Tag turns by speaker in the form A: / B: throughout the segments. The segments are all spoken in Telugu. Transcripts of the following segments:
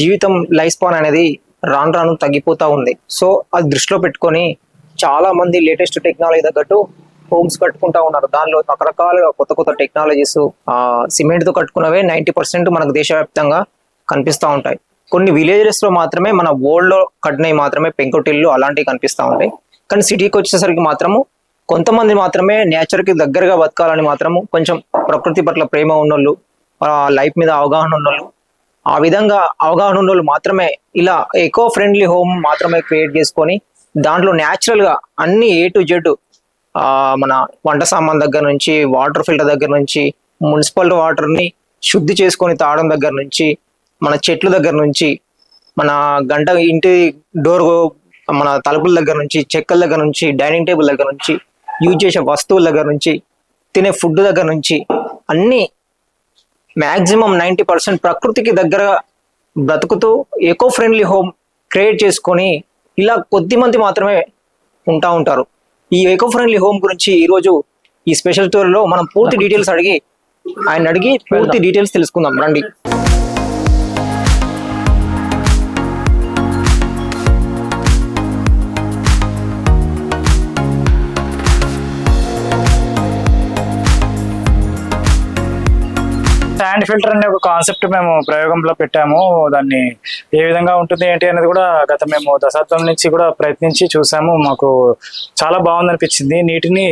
A: జీవితం లైఫ్ స్పాన్ అనేది రాను రాను తగ్గిపోతా ఉంది. సో అది దృష్టిలో పెట్టుకొని చాలా మంది లేటెస్ట్ టెక్నాలజీ తగ్గట్టు హోమ్స్ కట్టుకుంటా ఉన్నారు. దానిలో రకరకాలుగా కొత్త కొత్త టెక్నాలజీస్ సిమెంట్తో కట్టుకున్నవే నైంటీ పర్సెంట్ మనకు దేశవ్యాప్తంగా కనిపిస్తూ ఉంటాయి. కొన్ని విలేజెస్లో మాత్రమే మన ఓల్డ్లో కట్టినవి మాత్రమే పెంకుటిల్లు అలాంటివి కనిపిస్తూ ఉంటాయి. కానీ సిటీకి వచ్చేసరికి మాత్రము కొంతమంది మాత్రమే నేచర్కి దగ్గరగా బతకాలని మాత్రము కొంచెం ప్రకృతి పట్ల ప్రేమ ఉన్నోళ్ళు లైఫ్ మీద అవగాహన ఉన్నోళ్ళు ఆ విధంగా అవగాహన ఉన్నోళ్ళు మాత్రమే ఇలా ఎకో ఫ్రెండ్లీ హోమ్ మాత్రమే క్రియేట్ చేసుకొని దాంట్లో న్యాచురల్గా అన్ని ఏ టు జెడ్ మన వంట సామాన్ దగ్గర నుంచి వాటర్ ఫిల్టర్ దగ్గర నుంచి మున్సిపల్ వాటర్ని శుద్ధి చేసుకొని తాగడం దగ్గర నుంచి మన చెట్ల దగ్గర నుంచి మన గంట ఇంటి డోర్ మన తలుపుల దగ్గర నుంచి చెక్కల దగ్గర నుంచి డైనింగ్ టేబుల్ దగ్గర నుంచి యూజ్ చేసే వస్తువుల దగ్గర నుంచి తినే ఫుడ్ దగ్గర నుంచి అన్నీ మాక్సిమం నైంటీ పర్సెంట్ ప్రకృతికి దగ్గరగా బ్రతుకుతూ ఎకో ఫ్రెండ్లీ హోమ్ క్రియేట్ చేసుకొని ఇలా కొద్ది మంది మాత్రమే ఉంటా ఉంటారు. ఈ ఎకో ఫ్రెండ్లీ హోమ్ గురించి ఈరోజు ఈ స్పెషల్ స్టోరీలో మనం పూర్తి డీటెయిల్స్ అడిగి ఆయన అడిగి పూర్తి డీటెయిల్స్ తెలుసుకుందాం. రండి.
B: హ్యాండ్ ఫిల్టర్ అనే ఒక కాన్సెప్ట్ మేము ప్రయోగంలో పెట్టాము. దాన్ని ఏ విధంగా ఉంటుంది ఏంటి అనేది కూడా గత మేము దశాబ్దం నుంచి కూడా ప్రయత్నించి చూసాము. మాకు చాలా బాగుంది అనిపించింది నీటిని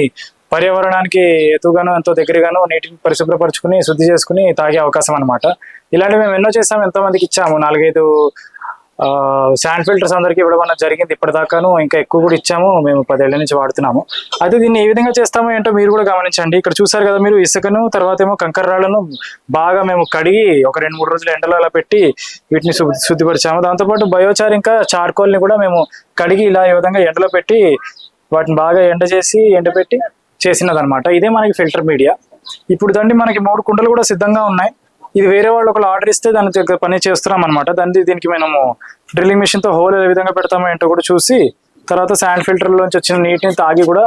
B: పర్యావరణానికి ఎతుగాను ఎంతో దగ్గరగాను నీటిని పరిశుభ్రపరచుకుని శుద్ధి చేసుకుని తాగే అవకాశం అనమాట ఇలాంటివి మేము ఎన్నో చేసాము. ఎంతో మందికి ఇచ్చాము. నాలుగైదు శాండ్ ఫిల్టర్స్ అందరికీ ఇవ్వడం అన్నది జరిగింది ఇప్పటిదాకాను. ఇంకా ఎక్కువ కూడా ఇచ్చాము. మేము పదేళ్ళ నుంచి వాడుతున్నాము. అయితే దీన్ని ఏ విధంగా చేస్తామో ఏంటో మీరు కూడా గమనించండి. ఇక్కడ చూసారు కదా మీరు ఇసుకను తర్వాత ఏమో కంకర బాగా మేము కడిగి ఒక రెండు మూడు రోజులు ఎండలో అలా పెట్టి వీటిని శుద్ధిపరిచాము. దాంతోపాటు బయోచార్ ఇంకా చార్కోల్ని ని కూడా మేము కడిగి ఇలా ఈ విధంగా ఎండలో పెట్టి వాటిని బాగా ఎండ చేసి ఎండబెట్టి చేసినదనమాట ఇదే మనకి ఫిల్టర్ మీడియా. ఇప్పుడు దండి మనకి మూడు కుండలు కూడా సిద్ధంగా ఉన్నాయి. ఇది వేరే వాళ్ళు ఒకళ్ళు ఆర్డర్ ఇస్తే దాని దగ్గర పని చేస్తున్నాం అనమాట దాన్ని దీనికి మనము డ్రిల్లింగ్ మిషన్తో హోల్ ఏ విధంగా పెడతామో ఏంటో కూడా చూసి తర్వాత శాండ్ ఫిల్టర్లోంచి వచ్చిన నీటిని తాగి కూడా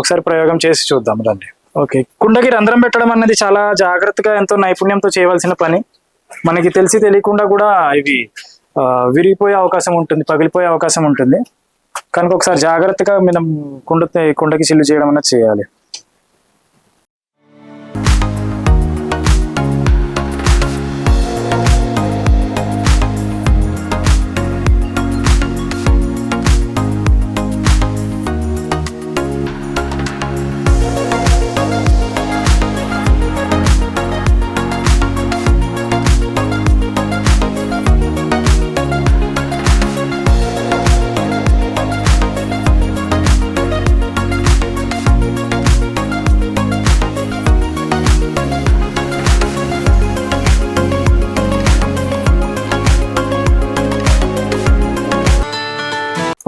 B: ఒకసారి ప్రయోగం చేసి చూద్దాం దాన్ని ఓకే కుండకి రంధ్రం పెట్టడం అనేది చాలా జాగ్రత్తగా ఎంతో నైపుణ్యంతో చేయవలసిన పని. మనకి తెలిసి తెలియకుండా కూడా ఇవి విరిగిపోయే అవకాశం ఉంటుంది పగిలిపోయే అవకాశం ఉంటుంది. కనుక ఒకసారి జాగ్రత్తగా మనం కుండ కుండకి చిల్లు చేయడం అన్నది చేయాలి.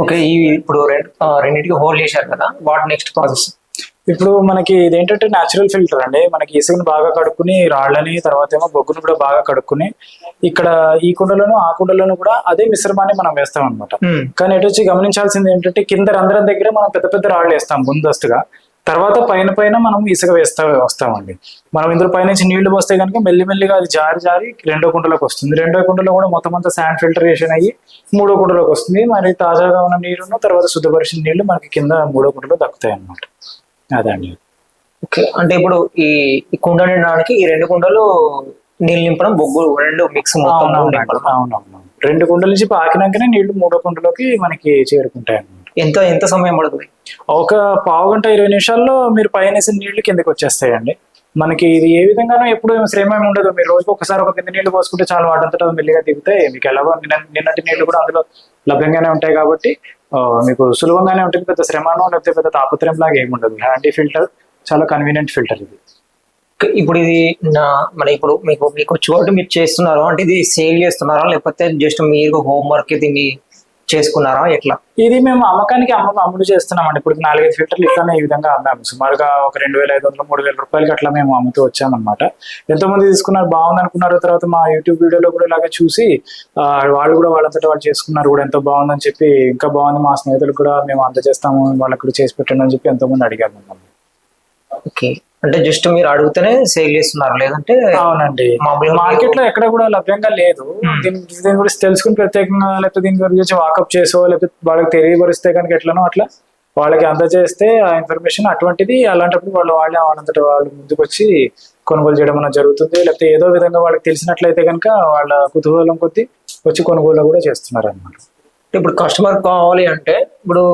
A: ఓకే ఈ ఇప్పుడు రెండింటికి హోల్డ్ చేశారు కదా. వాట్ నెక్స్ట్ ప్రాసెస్
B: ఇప్పుడు మనకి ఇదేంటంటే న్యాచురల్ ఫిల్టర్ అండి. మనకి ఇసుకను బాగా కడుక్కుని రాళ్ళని తర్వాత ఏమో బొగ్గును కూడా బాగా కడుక్కుని ఇక్కడ ఈ కుండలోను ఆ కుండలోను కూడా అదే మిశ్రమాన్ని మనం వేస్తాం అనమాట కానీ ఎటు వచ్చి గమనించాల్సింది ఏంటంటే కింద రంధ్రం దగ్గర మనం పెద్ద పెద్ద రాళ్ళు వేస్తాం ముందస్తుగా. తర్వాత పైన పైన మనం ఇసుక వేస్తా వస్తామండి. మనం ఇందులో పైనుంచి నీళ్ళు పోస్తే కనుక మెల్లిమెల్లిగా అది జారి జారి రెండో కుండలోకి వస్తుంది. రెండో కుండలో కూడా మొత్తం అంతా శాండ్ ఫిల్టరేషన్ అయ్యి మూడో కుండలోకి వస్తుంది. మరి తాజాగా ఉన్న నీరును తర్వాత శుద్ధపరిచిన నీళ్ళు మనకి కింద మూడో కుండలో దక్కుతాయి అన్నమాట అదండి
A: ఓకే. అంటే ఇప్పుడు ఈ కుండ నిండడానికి ఈ రెండు కుండలు నీళ్ళు నింపడం బొగ్గు రెండు మిక్స్ మొత్తం.
B: అవునవును. రెండు కుండల నుంచి పాకినాకనే నీళ్ళు మూడో కుండలోకి మనకి చేరుకుంటాయి అన్నమాట
A: ఎంత ఎంత సమయం పడుతుంది?
B: ఒక పావు గంట ఇరవై నిమిషాల్లో మీరు పైన వేసిన నీళ్ళు కిందకి వచ్చేస్తాయండి. మనకి ఇది ఏ విధంగానో ఎప్పుడు శ్రమ ఏమి ఉండదు. మీరు రోజుకి ఒకసారి ఒక కింద నీళ్ళు పోసుకుంటే చాలా వాటంతటా మెల్లిగా దిగుతాయి మీకు ఎలాగో నిన్న నిన్నటి నీళ్ళు కూడా అందులో లభ్యంగానే ఉంటాయి కాబట్టి మీకు సులభంగానే ఉంటుంది. పెద్ద శ్రమనో లేకపోతే పెద్ద తాపత్రయం లాగా ఏమి ఉండదు. హ్యాండీ ఫిల్టర్ చాలా కన్వీనియంట్ ఫిల్టర్ ఇది.
A: ఇప్పుడు ఇది నా మన ఇప్పుడు మీకు మీకు వచ్చి కాబట్టి మీరు చేస్తున్నారా? అంటే ఇది సేల్ చేస్తున్నారా? లేకపోతే జస్ట్ మీరు హోంవర్క్ దీన్ని చేసుకున్నారా? ఎట్లా?
B: ఇది మేము అమ్మకానికి అమ్మ అమ్ముడు చేస్తున్నామండి. ఇప్పుడు నాలుగైదు ఫిల్టర్లు ఇట్లానే ఈ విధంగా అమ్మాము. సుమారుగా ఒక రెండు వేల ఐదు వందలు మూడు వేల రూపాయలకి అట్లా మేము అమ్ముతూ వచ్చామన్నమాట. ఎంతో మంది తీసుకున్నారు బాగుంది అనుకున్నారు తర్వాత మా యూట్యూబ్ వీడియోలో కూడా ఇలాగే చూసి వాళ్ళు కూడా వాళ్ళంతటా వాళ్ళు చేసుకున్నారు కూడా ఎంతో బాగుందని చెప్పి ఇంకా బాగుంది మా స్నేహితులు కూడా మేము అందజేస్తాము వాళ్ళకి కూడా చేసి పెట్టండి అని చెప్పి ఎంతో మంది అడిగారు మమ్మల్ని.
A: ఓకే. అంటే జస్ట్ మీరు అడిగితేనే సేల్ చేస్తున్నారు లేదంటే
B: అవునండి. మార్కెట్లో ఎక్కడ కూడా లభ్యంగా లేదు.
A: Hmm.
B: దీని దీని గురించి తెలుసుకుని ప్రత్యేకంగా లేకపోతే దీని గురించి వాకప్ చేసో లేకపోతే వాళ్ళకి తెలియపరిస్తే కనుక ఎట్లనో అట్లా వాళ్ళకి అందజేస్తే ఆ ఇన్ఫర్మేషన్ అటువంటిది అలాంటప్పుడు వాళ్ళు వాళ్ళే వాళ్ళంతట వాళ్ళు ముందుకు వచ్చి కొనుగోలు చేయడం అనేది జరుగుతుంది. లేకపోతే ఏదో విధంగా వాళ్ళకి తెలిసినట్లయితే కనుక వాళ్ళ కుతూహలం కొద్దీ వచ్చి కొనుగోలు కూడా చేస్తున్నారు అనమాట
A: ఇప్పుడు కస్టమర్ కావాలి అంటే ఇప్పుడు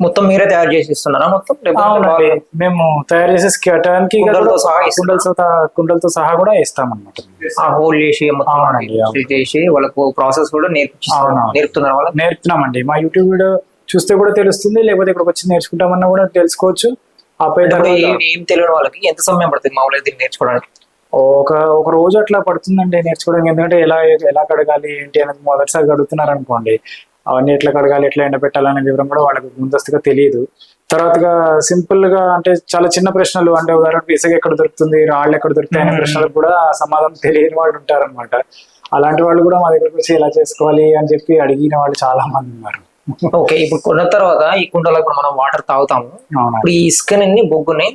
A: మొత్తం మీరే తయారు చేసి ఇస్తున్నారా మొత్తం
B: అవునండి మేము తయారు చేసి కట్టడానికి
A: కుండలతో సహా ఇస్తున్నారా?
B: కుండలతో సహా- కుండలతో సహా కూడా ఇస్తామన్నమాట.
A: ఆ హోల్ చేసి మొత్తం
B: అవునండి, అవును.
A: fill చేసి వాళ్ళకు ప్రాసెస్ కూడా నేర్పిస్తున్నారు
B: అవునవును.
A: నేర్పుతున్నారు వాళ్ళకి?
B: నేర్పుతున్నామండి మా యూట్యూబ్ వీడియో చూస్తే కూడా తెలుస్తుంది లేకపోతే ఇక్కడికి వచ్చి నేర్చుకుంటామన్నా కూడా తెలుసుకోవచ్చు. ఆపై
A: ఇప్పుడు
B: తర్వాత
A: ఏం ఏం తెలియని వాళ్ళకి ఎంత సమయం పడుతుంది మామూలుగా దీన్ని నేర్చుకోవడానికి?
B: ఒక ఒక రోజు అట్లా పడుతుందండి నేర్చుకోవడానికి. ఎందుకంటే ఎలా ఎలా కడగాలి ఏంటి అనేది మొదటిసారి కడుగుతున్నారు అనుకోండి అవన్నీ ఎట్లా కడగాలి ఎట్లా ఎండబెట్టాలనే వివరం కూడా వాళ్ళకి ముందస్తుగా తెలియదు. తర్వాతగా సింపుల్గా అంటే చాలా చిన్న ప్రశ్నలు అంటే ఉదాహరణకు ఇసుక ఎక్కడ దొరుకుతుంది రాళ్ళు ఎక్కడ దొరుకుతాయి అనే. ప్రశ్నలకు కూడా సమాధానం తెలియని వాళ్ళు ఉంటారన్నమాట. అలాంటి వాళ్ళు కూడా మా దగ్గరకు వచ్చి ఎలా చేసుకోవాలి అని చెప్పి అడిగిన వాళ్ళు చాలా మంది ఉన్నారు.
A: ఓకే ఇప్పుడు కొన్న తర్వాత ఈ కుండలో ఇప్పుడు మనం వాటర్ తాగుతాము. ఇప్పుడు ఈ ఇసుకని బొగ్గుని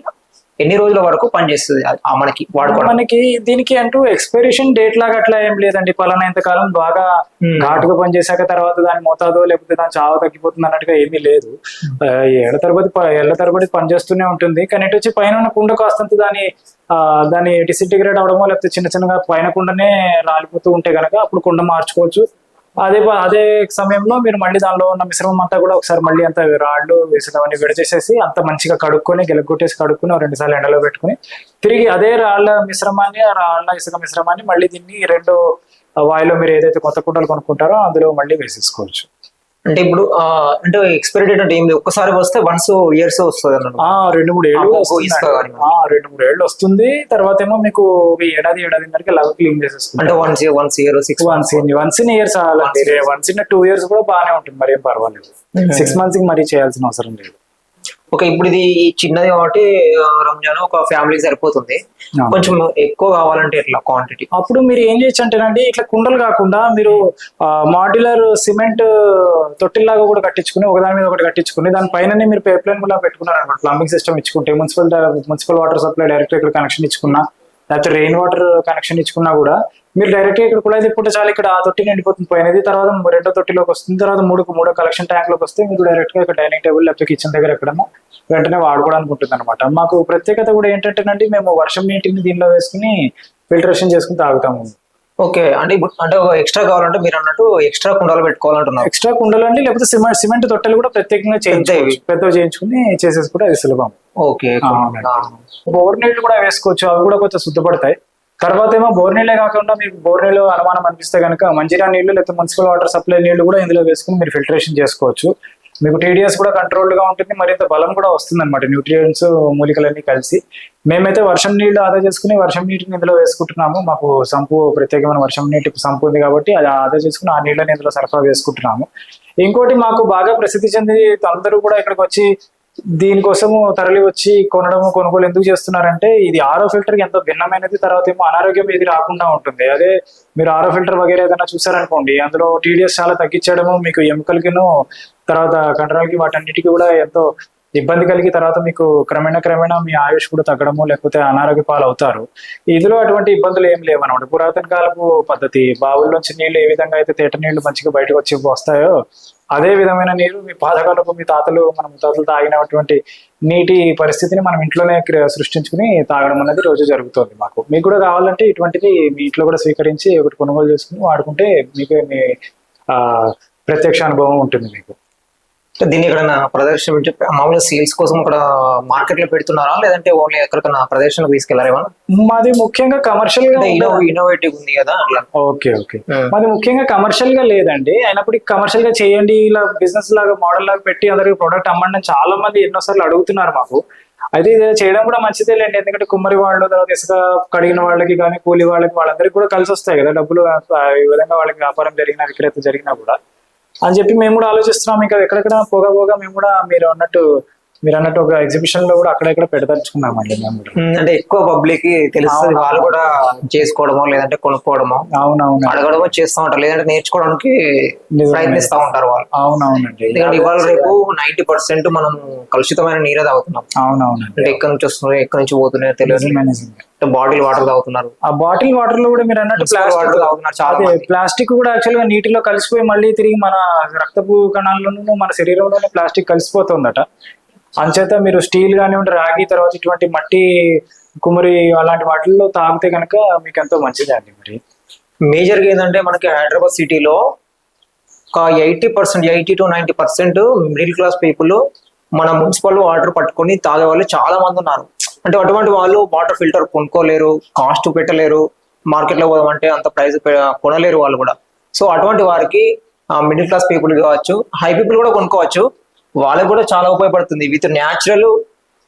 A: ఎన్ని రోజుల వరకు పనిచేస్తుంది మనకి వాడుకోవడం.
B: మనకి దీనికి అంటూ ఎక్స్పైరేషన్ డేట్ లాగా అట్లా ఏం లేదండి. పలానా ఇంతకాలం బాగా. ఘాటుగా పనిచేశాక తర్వాత దాని మోతాదో లేకపోతే దాని చావ తగ్గిపోతుంది అన్నట్టుగా ఏమీ లేదు. ఆ, ఏళ్ళ తరబడి ఏళ్ళ తరబడి పనిచేస్తూనే ఉంటుంది. కానీ ఇటు వచ్చి పైన ఉన్న కుండ కాస్తంత దాని ఆ, దాని డిసింటిగ్రేట్ అవడమో లేకపోతే చిన్న చిన్నగా పైన కుండనే రాలిపోతూ ఉంటే గనక అప్పుడు కుండ మార్చుకోవచ్చు. అదే అదే సమయంలో మీరు మళ్ళీ దానిలో ఉన్న మిశ్రమం అంతా కూడా ఒకసారి మళ్ళీ అంత రాళ్ళు వేసడం అవన్నీ విడచేసేసి అంత మంచిగా కడుక్కొని గెలగొట్టేసి కడుక్కొని రెండు సార్లు ఎండలో పెట్టుకొని తిరిగి అదే రాళ్ళ మిశ్రమాన్ని ఆ రాళ్ళ ఇసుక మిశ్రమాన్ని మళ్ళీ దీన్ని రెండు వాయిలో మీరు ఏదైతే కొత్త కుండలు కొనుక్కుంటారో అందులో మళ్ళీ వేసేసుకోవచ్చు.
A: అంటే ఇప్పుడు అంటే ఎక్స్పైరీ డేట్ అంటే ఏంది ఒక్కసారి వస్తే వన్స్ ఇయర్స్ వస్తుంది అన్నమాట
B: ఆ రెండు మూడు ఏళ్ళు రెండు మూడు ఏళ్ళు వస్తుంది. తర్వాత ఏమో మీకు ఏడాది ఏడాది వరకు లవ్ క్లీన్ చేసేసుకుంటారు.
A: అంటే once once year six
B: once in once in years once in two years కూడా బాగానే ఉంటుంది. మరి ఏం పర్వాలేదు సిక్స్ మంత్స్కి మరీ చేయాల్సిన అవసరం లేదు.
A: ఓకే ఇప్పుడు ఇది చిన్నది కాబట్టి రంజాన్ ఒక ఫ్యామిలీకి సరిపోతుంది. కొంచెం ఎక్కువ కావాలంటే ఎట్లా క్వాంటిటీ
B: అప్పుడు మీరు ఏం చేయొచ్చు అంటేనండి ఇట్లా కుండలు కాకుండా మీరు మాడ్యులర్ సిమెంట్ తొట్టిల్లాగా కూడా కట్టించుకుని ఒకదాని మీద ఒకటి కట్టించుకుని దాని పైననే మీరు పైప్ లైన్ కూడా పెట్టుకున్నారు అనమాట ప్లంబింగ్ సిస్టమ్ ఇచ్చుకుంటే municipal municipal water supply direct ఇక్కడ కనెక్షన్ ఇచ్చుకున్నా లేకపోతే రెయిన్ వాటర్ కనెక్షన్ ఇచ్చుకున్నా కూడా మీరు డైరెక్ట్ ఇక్కడ కుళాయి తిప్పుకుంటే చాలు ఇక్కడ ఆ తొట్టి నిండిపోతుంది. పోయినది తర్వాత రెండో తొట్టిలోకి వస్తుంది. తర్వాత మూడు మూడో కలెక్షన్ ట్యాంక్లోకి వస్తే మీకు డైరెక్ట్గా ఇక్కడ డైనింగ్ టేబుల్ లేకపోతే కిచెన్ దగ్గర ఎక్కడన్నా వెంటనే వాడుకోవడానికి ఉంటుంది అనమాట మాకు ప్రత్యేకత కూడా ఏంటంటేనండి మేము వర్షం నీటిని దీనిలో వేసుకుని ఫిల్టరేషన్ చేసుకుని తాగుతాము.
A: ఓకే అంటే ఇప్పుడు అంటే ఎక్స్ట్రా కావాలంటే మీరు అన్నట్టు ఎక్స్ట్రా కుండాలు పెట్టుకోవాలంటున్నారు.
B: ఎక్స్ట్రా కుండలు అండి లేకపోతే సిమెంట్ సిమెంట్ తొట్టెలు కూడా ప్రత్యేకంగా చేయించుకోవచ్చు. పెద్దవి చేయించుకుని చేసేసుకుంటే అది సులభం.
A: ఓకే.
B: బోర్ నీళ్ళు కూడా వేసుకోవచ్చు అవి కూడా కొంచెం శుద్ధపడతాయి. తర్వాత ఏమో బోర్ నీళ్ళే కాకుండా మీకు బోర్ నీళ్ళు అనుమానం అనిపిస్తే కనుక మంచిరా నీళ్ళు లేకపోతే మున్సిపల్ వాటర్ సప్లై నీళ్ళు కూడా ఇందులో వేసుకుని మీరు ఫిల్టరేషన్ చేసుకోవచ్చు. మీకు టీడీఎస్ కూడా కంట్రోల్డ్గా ఉంటుంది మరింత బలం కూడా వస్తుంది అనమాట న్యూట్రియంట్స్ మూలికలన్నీ కలిసి. మేమైతే వర్షం నీళ్ళు ఆదా చేసుకుని వర్షం నీటిని ఇందులో వేసుకుంటున్నాము. మాకు సంపు ప్రత్యేకమైన వర్షం నీటి సంపు ఉంది కాబట్టి అది ఆదా చేసుకుని ఆ నీళ్ళని ఇందులో సరఫరా చేసుకుంటున్నాము ఇంకోటి మాకు బాగా ప్రసిద్ధి చెంది అందరూ కూడా ఇక్కడికి వచ్చి దీనికోసము తరలి వచ్చి కొనడము కొనుగోలు ఎందుకు చేస్తున్నారంటే ఇది ఆరో ఫిల్టర్ ఎంతో భిన్నమైనది తర్వాత ఏమో అనారోగ్యం ఇది రాకుండా ఉంటుంది. అదే మీరు ఆరో ఫిల్టర్ వగేరే ఏదైనా చూసారనుకోండి అందులో టీడీఎస్ చాలా తగ్గించడము మీకు ఎముకలకిను తర్వాత కండరాలకి వాటన్నిటికీ కూడా ఎంతో ఇబ్బంది కలిగి తర్వాత మీకు క్రమేణా క్రమేణా మీ ఆయుష్ కూడా తగ్గడము లేకపోతే అనారోగ్య పాలు అవుతారు ఇందులో అటువంటి ఇబ్బందులు ఏం లేవు అనమాట పురాతన కాలపు పద్ధతి బావుల్లోంచి నీళ్ళు ఏ విధంగా అయితే తేట నీళ్ళు మంచిగా బయటకు వచ్చి వస్తాయో అదే విధమైన నీరు మీ పాతకాలపు మీ తాతలు మన ముత్తాతలు తాగినటువంటి నీటి పరిస్థితిని మనం ఇంట్లోనే సృష్టించుకుని తాగడం అనేది రోజు జరుగుతుంది మాకు. మీకు కూడా కావాలంటే ఇటువంటిది మీ ఇంట్లో కూడా స్వీకరించి ఒకటి కొనుగోలు చేసుకుని వాడుకుంటే మీకు మీ ప్రత్యక్ష అనుభవం ఉంటుంది మీకు.
A: అంటే దీన్ని ఎక్కడైనా ప్రదర్శన మామూలుగా సేల్స్ కోసం ఇక్కడ మార్కెట్లో పెడుతున్నారా? లేదంటే ఓన్లీ ఎక్కడికైనా ప్రదర్శనకు తీసుకెళ్ళారా ఏమన్నా?
B: మాది ముఖ్యంగా
A: కమర్షియల్గా ఇన్నోవేటివ్ ఉంది కదా అట్లా.
B: Okay okay. మాది ముఖ్యంగా కమర్షియల్గా లేదండి. అయినప్పటికీ కమర్షియల్గా చేయండి ఇలా బిజినెస్ లాగా మోడల్ లాగా పెట్టి అందరికి ప్రొడక్ట్ అమ్మండి చాలా మంది ఎన్నోసార్లు అడుగుతున్నారు మాకు. అయితే ఇది చేయడం కూడా మంచిదే లేండి ఎందుకంటే కుమ్మరి వాళ్ళు తర్వాత ఇసుక కడిగిన వాళ్ళకి కానీ కూలి వాళ్ళకి వాళ్ళందరికీ కూడా కలిసి వస్తాయి కదా డబ్బులు. ఈ విధంగా వాళ్ళకి వ్యాపారం జరిగినా విక్రేత జరిగినా కూడా. అని చెప్పి మేము కూడా ఆలోచిస్తున్నాం. ఇంకా ఎక్కడెక్కడ పోగా పోగా మేము కూడా మీరు అన్నట్టు మీరు అన్నట్టు ఒక ఎగ్జిబిషన్లో కూడా అక్కడెక్కడ పెడదలుచుకున్నామండి మేము
A: అంటే ఎక్కువ పబ్లిక్కి తెలుస్తుంది. వాళ్ళు కూడా చేసుకోవడమో లేదంటే కొనుక్కోవడమో
B: అవునవును
A: అడగడమో చేస్తూ ఉంటారు. లేదంటే నేర్చుకోవడానికి. ప్రయత్నిస్తూ ఉంటారు వాళ్ళు.
B: అవునవునండి.
A: ఎందుకంటే ఇవాళ రేపు నైన్టీ పర్సెంట్ మనం కలుషితమైన నీరే తాగుతున్నాం.
B: అవునవునండి.
A: అంటే ఎక్కడి నుంచి వస్తున్నాయి ఎక్కడి నుంచి పోతున్నాయో తెలియదు. బాటిల్ వాటర్ తాగుతున్నారు.
B: ఆ బాటిల్ వాటర్లో కూడా మీరు అన్నట్టు ప్లాస్టిక్
A: వాటర్ తాగుతున్నారు చాలా.
B: ప్లాస్టిక్ కూడా యాక్చువల్గా నీటిలో కలిసిపోయి మళ్ళీ తిరిగి మన రక్తపు కణాల్లోనూ మన శరీరంలోనే ప్లాస్టిక్ కలిసిపోతుందట. అంచేత మీరు స్టీల్ కానివ్వండి రాగి తర్వాత ఇటువంటి మట్టి కుమరి అలాంటి వాటిల్లో తాగితే కనుక మీకు ఎంతో మంచిది అండి మరి.
A: మేజర్గా ఏంటంటే మనకి హైదరాబాద్ సిటీలో ఒక eighty percent eighty to ninety percent middle class people మన మున్సిపల్ వాటర్ పట్టుకొని తాగే వాళ్ళు చాలా మంది ఉన్నారు. అంటే అటువంటి వాళ్ళు వాటర్ ఫిల్టర్ కొనుక్కోలేరు కాస్ట్ పెట్టలేరు మార్కెట్లో పోదామంటే అంత ప్రైస్ కొనలేరు వాళ్ళు కూడా. సో అటువంటి వారికి మిడిల్ క్లాస్ పీపుల్ కావచ్చు హై పీపుల్ కూడా కొనుక్కోవచ్చు. వాళ్ళకి కూడా చాలా ఉపయోగపడుతుంది. With natural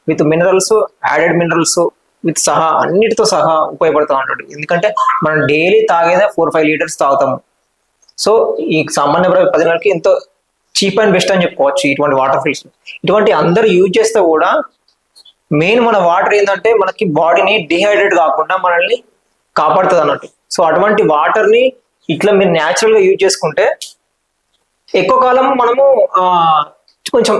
A: with minerals added minerals with సహా అన్నిటితో సహా ఉపయోగపడుతూ ఉంటాడు ఎందుకంటే మనం డైలీ తాగేదే ఫోర్ ఫైవ్ లీటర్స్ తాగుతాము. సో ఈ సామాన్య ప్ర- ప్రజలకి ఎంతో చీప్ అండ్ బెస్ట్ అని చెప్పుకోవచ్చు ఇటువంటి వాటర్ ఫిల్స్ ఇటువంటి అందరూ యూజ్ చేస్తే కూడా మెయిన్ మన వాటర్ ఏంటంటే మనకి బాడీని డిహైడ్రేట్ కాకుండా మనల్ని కాపాడుతుంది అన్నట్టు. సో అటువంటి వాటర్ని ఇట్లా మీరు న్యాచురల్గా యూజ్ చేసుకుంటే ఎక్కువ కాలం మనము కొంచెం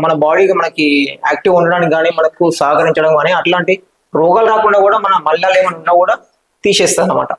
A: మన బాడీకి మనకి యాక్టివ్ ఉండడానికి కానీ మనకు సహకరించడం కానీ అట్లాంటి రోగాలు రాకుండా కూడా మన మళ్ళీ ఏమైనా ఉన్నా కూడా తీసేస్తాం అన్నమాట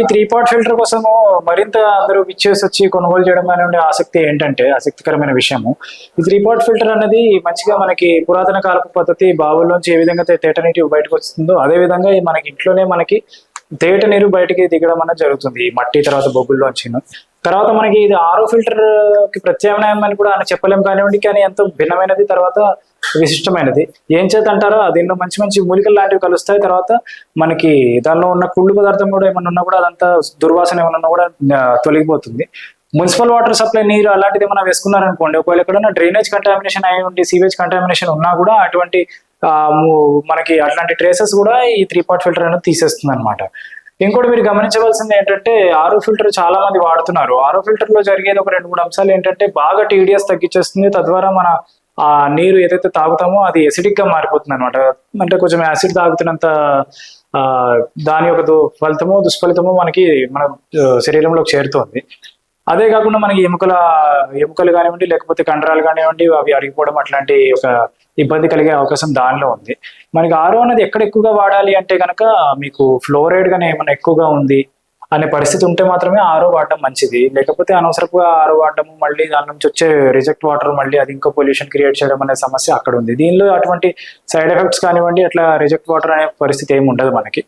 B: ఈ త్రీ పార్ట్ ఫిల్టర్ కోసము మరింత అందరూ విచ్చేసి వచ్చి కొనుగోలు చేయడం అనే ఆసక్తి ఏంటంటే ఆసక్తికరమైన విషయము. ఈ త్రీ పార్ట్ ఫిల్టర్ అనేది మంచిగా మనకి పురాతన కాలపు పద్ధతి బావుల్లోంచి ఏ విధంగా తేట నీటి బయటకు వస్తుందో అదే విధంగా మనకి ఇంట్లోనే మనకి తేట నీరు బయటికి దిగడం అనేది జరుగుతుంది. ఈ మట్టి తర్వాత బొగ్గుల్లోంచి తర్వాత మనకి ఇది ఆరో ఫిల్టర్కి ప్రత్యామ్నాయం అని కూడా అని కానివ్వండి కానీ ఎంతో భిన్నమైనది. తర్వాత విశిష్టమైనది ఏం చేత అంటారో దీనిలో మంచి మంచి మూలికలు లాంటివి కలుస్తాయి. తర్వాత మనకి దానిలో ఉన్న కుళ్ళు పదార్థం కూడా ఏమన్నా ఉన్నా కూడా అదంతా దుర్వాసన ఏమన్నా ఉన్నా కూడా తొలగిపోతుంది. మున్సిపల్ వాటర్ సప్లై నీరు అలాంటిది ఏమైనా వేసుకున్నారనుకోండి ఒకవేళ ఎక్కడైనా డ్రైనేజ్ కంటామినేషన్ అయి ఉండి సీవేజ్ కంటామినేషన్ ఉన్నా కూడా అటువంటి ఆ, మనకి అట్లాంటి ట్రేసెస్ కూడా ఈ త్రీ పార్ట్ ఫిల్టర్ అనేది తీసేస్తుంది అనమాట ఇంకోటి మీరు గమనించవలసింది ఏంటంటే ఆరో ఫిల్టర్ చాలా మంది వాడుతున్నారు. ఆరో ఫిల్టర్లో జరిగేది ఒక రెండు మూడు అంశాలు ఏంటంటే బాగా టీడీఎస్ తగ్గించేస్తుంది. తద్వారా మన ఆ నీరు ఏదైతే తాగుతామో అది ఎసిడిక్గా మారిపోతుంది అనమాట అంటే కొంచెం యాసిడ్ తాగుతున్నంత ఆ దాని యొక్క దు- ఫలితమో దుష్ఫలితమో మనకి మన శరీరంలోకి చేరుతోంది. అదే కాకుండా మనకి ఎముకల ఎముకలు కానివ్వండి లేకపోతే కండరాలు కానివ్వండి అవి అరిగిపోవడం అట్లాంటి ఒక ఇబ్బంది కలిగే అవకాశం దానిలో ఉంది. మనకి ఆరో అనేది ఎక్కడ ఎక్కువగా వాడాలి అంటే కనుక మీకు ఫ్లోరైడ్ కానీ ఏమైనా ఎక్కువగా ఉంది అనే పరిస్థితి ఉంటే మాత్రమే ఆరో వాడడం మంచిది. లేకపోతే అనవసరంగా ఆరో వాడడం మళ్ళీ దాని నుంచి వచ్చే రిజెక్ట్ వాటర్ మళ్ళీ అది ఇంకో పొల్యూషన్ క్రియేట్ చేయడం అనే సమస్య అక్కడ ఉంది. దీనిలో అటువంటి సైడ్ ఎఫెక్ట్స్ కానివ్వండి అట్లా రిజెక్ట్ వాటర్ అనే పరిస్థితి ఏమి ఉండదు మనకి.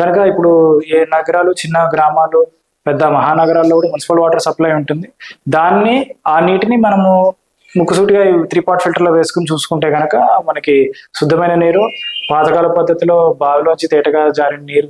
B: కనుక ఇప్పుడు ఏ నగరాలు చిన్న గ్రామాలు పెద్ద మహానగరాల్లో కూడా మున్సిపల్ వాటర్ సప్లై ఉంటుంది. దాన్ని ఆ నీటిని మనము ముక్కుసూటిగా త్రీ పార్ట్ ఫిల్టర్లో వేసుకుని చూసుకుంటే కనుక మనకి శుద్ధమైన నీరు పాతకాల పద్ధతిలో బావిలోంచి తేటగా జారిన నీరు